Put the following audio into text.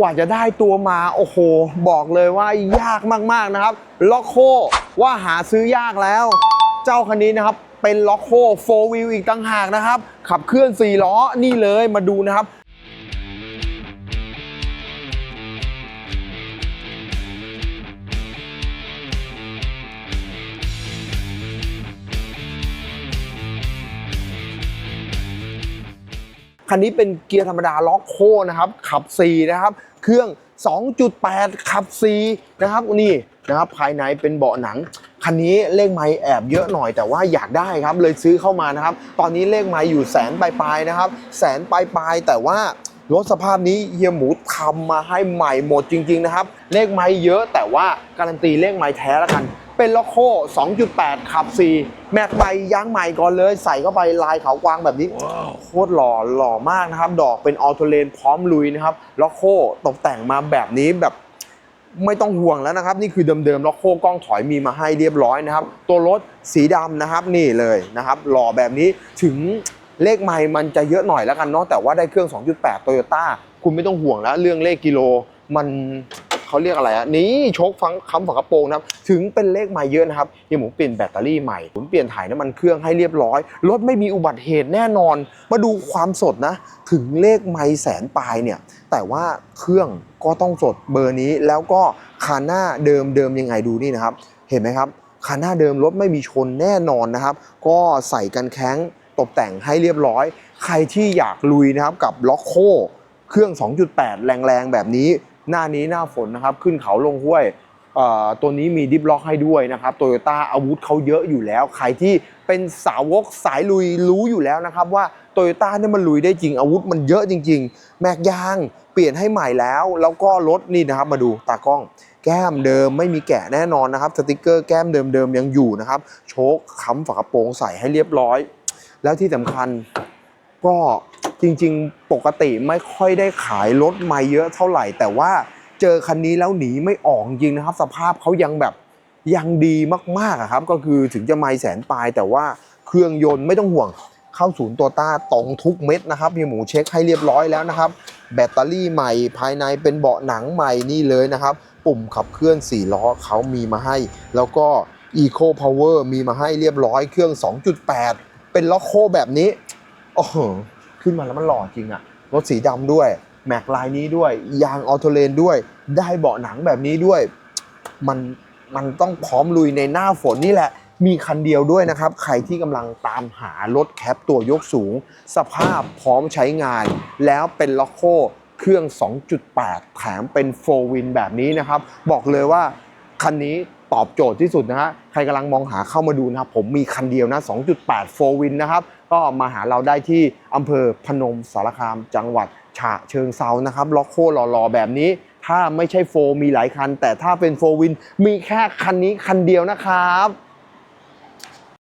กว่าจะได้ตัวมาโอ้โห บอกเลยว่ายากมากๆนะครับล็อกโคว่าหาซื้อยากแล้ว เจ้าคันนี้นะครับเป็นล็อกโคโฟวิวอีกต่างหากนะครับ ขับเคลื่อน 4 ล้อนี่เลยมาดูนะครับคันนี้เป็นเกียร์ธรรมดาล็อกโคนะครับ ขับ 4 นะครับ เครื่อง 2.8 ขับ4นะครับนี่นะครับภายในเป็นเบาะหนังคันนี้เลขไม้แอบเยอะหน่อยแต่ว่าอยากได้ครับเลยซื้อเข้ามานะครับ ตอนนี้เลขไม้อยู่แสนปลายๆนะครับ แสนปลายๆแต่ว่ารถสภาพนี้เฮียหมูทำมาให้ใหม่หมดจริง ๆ นะครับ เลขไม้เยอะแต่ว่าการันตีเลขไม้แท้แล้วกัน เป็นล็อกโค 2.8 ขับ 4 แม็กใหม่ยางใหม่ก่อนเลย ใส่เข้าไปลายเขากวางแบบนี้ โคตรหล่อหล่อมากนะครับ ดอกเป็นออโตเลนพร้อมลุยนะครับล็อกโคตกแต่งมาแบบนี้แบบไม่ต้องห่วงแล้วนะครับ นี่คือเดิมๆล็อกโคกล้องถอยมีมาให้เรียบร้อยนะครับ ตัวรถสีดำนะครับนี่เลยนะครับ หล่อแบบนี้ถึงเลขไมล์มันจะเยอะหน่อยแล้วกันเนาะแต่ว่าได้เครื่อง 2.8โตโยต้าคุณไม่ต้องห่วงแล้วเรื่องเลขกิโลมัน เขาเรียกอะไรอะนี่โชคฟังคำฝังกระโปรงนะครับถึงเป็นเลขใหม่เยอะนะครับเฮียหมูเปลี่ยนแบตเตอรี่ใหม่ผมเปลี่ยนถ่ายน้ำมันเครื่องให้เรียบร้อยรถไม่มีอุบัติเหตุแน่นอน มาดูความสดนะ ถึงเลขไม่แสนปลายเนี่ยแต่ว่าเครื่องก็ต้องสดเบอร์นี้แล้วก็คาหน้าเดิมเดิมยังไงดูนี่นะครับ เห็นไหมครับคาหน้าเดิมรถไม่มีชนแน่นอนนะครับ ก็ใส่กันแข้งตกแต่งให้เรียบร้อย ใครที่อยากลุยนะครับกับล็อกโคเครื่อง 2.8 แรงๆ แบบนี้ หน้านี้หน้าฝนนะครับ ขึ้นเขาลงห้วยตัวนี้มีดิฟล็อกให้ด้วยนะครับโตโยต้าอาวุธเขาเยอะอยู่แล้ว ใครที่เป็นสาวกสายลุยรู้อยู่แล้วนะครับ ว่าโตโยต้าเนี่ยมันลุยได้จริงอาวุธมันเยอะจริง ๆ แม็กยางเปลี่ยนให้ใหม่แล้ว แล้วก็รถนี่นะครับมาดูตากล้องแก้มเดิมไม่มีแกะแน่นอนนะครับสติกเกอร์แก้มเดิมๆยังอยู่นะครับ โชคค้ำฝากระโปรงใส่ให้เรียบร้อย แล้วที่สำคัญก็ จริงๆ ปกติไม่ค่อยได้ขายรถไม่เยอะเท่าไหร่ แต่ว่าเจอคันนี้แล้วหนีไม่ออกจริงนะครับ สภาพเขายังแบบยังดีมากๆครับ ก็คือถึงจะไม่แสนปลาย แต่ว่าเครื่องยนต์ไม่ต้องห่วงเข้าศูนย์ตัวต้าตรงทุกเม็ดนะครับพี่หมูเช็คให้เรียบร้อยแล้วนะครับ แบตเตอรี่ใหม่ภายในเป็นเบาะหนังใหม่นี่เลยนะครับ ปุ่มขับเคลื่อน 4 ล้อเขามีมาให้ แล้วก็ Eco Power มีมาให้เรียบร้อยเครื่อง 2.8 เป็นล็อกโคแบบนี้โอ้โห ขึ้นมาแล้วมันหล่อจริงอะรถสีดำด้วย แม็กลายนี้ด้วย ยางออโตเลนด้วย ได้เบาะหนังแบบนี้ด้วย มันมันต้องพร้อมลุยในหน้าฝนนี่แหละ มีคันเดียวด้วยนะครับ ใครที่กำลังตามหารถแคปตัวยกสูง สภาพพร้อมใช้งาน แล้วเป็นล็อกโคเครื่อง 2.8 แถมเป็นโฟวินแบบนี้นะครับ บอกเลยว่าคันนี้ ตอบโจทย์ที่สุดนะฮะใครกำลังมองหาเข้ามาดูนะครับ ผมมีคันเดียวนะ 2.8 4 วินนะครับ ก็มาหาเราได้ที่อำเภอพนมสารคามจังหวัดฉะเชิงเซานะครับล็อกโคหล่อๆ แบบนี้ ถ้าไม่ใช่โฟมีหลายคัน แต่ถ้าเป็นโฟวินมีแค่คันนี้คันเดียวนะครับ